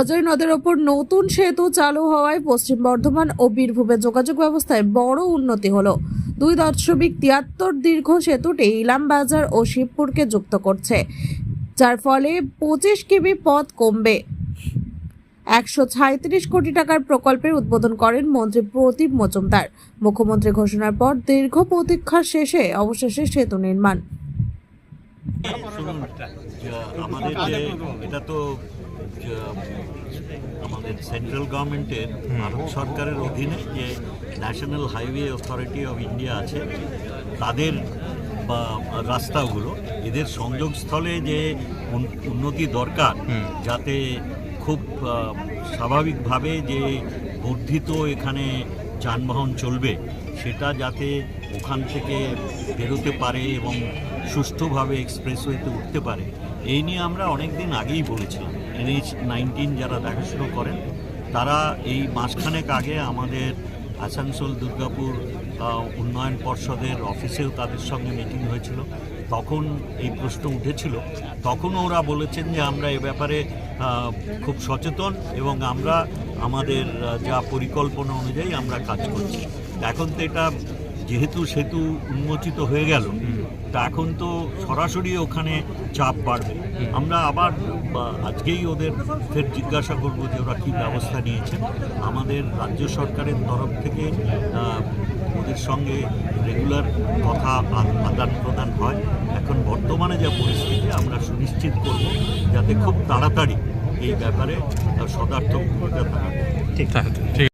অজয় নদের ওপর নতুন সেতু চালু হওয়ায় পশ্চিম বর্ধমান ও বীরভূমে যোগাযোগ ব্যবস্থায় বড় উন্নতি হলো। দুই দশমিক তিয়াত্তর দীর্ঘ সেতুটি ইলামবাজার ও শিবপুরকে যুক্ত করছে, যার ফলে পঁচিশ কিমি পথ কমবে। একশো ছাইত্রিশ কোটি টাকার প্রকল্পের উদ্বোধন করেন মন্ত্রী প্রদীপ মজুমদার। মুখ্যমন্ত্রী ঘোষণার পর দীর্ঘ প্রতীক্ষার শেষে অবশেষে সেতু নির্মাণ। আমাদের এটা তো আমাদের সেন্ট্রাল গভর্নমেন্টের ভারত সরকারের অধীনে যে National Highway Authority of India আছে তাদের বা রাস্তাগুলো এদের সংযোগস্থলে যে উন- উন্নতি দরকার যাতে খুব স্বাভাবিকভাবে যে বর্ধিত এখানে যানবাহন চলবে সেটা যাতে ওখান থেকে বেরোতে পারে এবং সুষ্ঠুভাবে এক্সপ্রেসওয়েতে উঠতে পারে। এই নিয়ে আমরা অনেক দিন আগেই বলেছিলাম এনএইচ নাইনটিন যারা দেখাশুনো করেন, তারা এই মাসখানেক আগে আমাদের আসানসোল দুর্গাপুর উন্নয়ন পর্ষদের অফিসেও তাদের সঙ্গে মিটিং হয়েছিল। তখন এই প্রশ্ন উঠেছিল। তখন ওরা বলেছেন যে আমরা এ ব্যাপারে খুব সচেতন এবং আমরা আমাদের যা পরিকল্পনা অনুযায়ী আমরা কাজ করছি। এখন তো এটা যেহেতু সেতু উন্মোচিত হয়ে গেল তা এখন তো সরাসরি ওখানে চাপ বাড়বে। আমরা আবার আজকেই ওদের ফের জিজ্ঞাসা করব যে ওরা কী ব্যবস্থা নিয়েছেন। আমাদের রাজ্য সরকারের তরফ থেকে ওদের সঙ্গে রেগুলার কথা আদান প্রদান হয়। এখন বর্তমানে যা পরিস্থিতি আমরা সুনিশ্চিত করব যাতে খুব তাড়াতাড়ি এই ব্যাপারে সদার্থক ভূমিকা থাকা। ঠিক ঠিক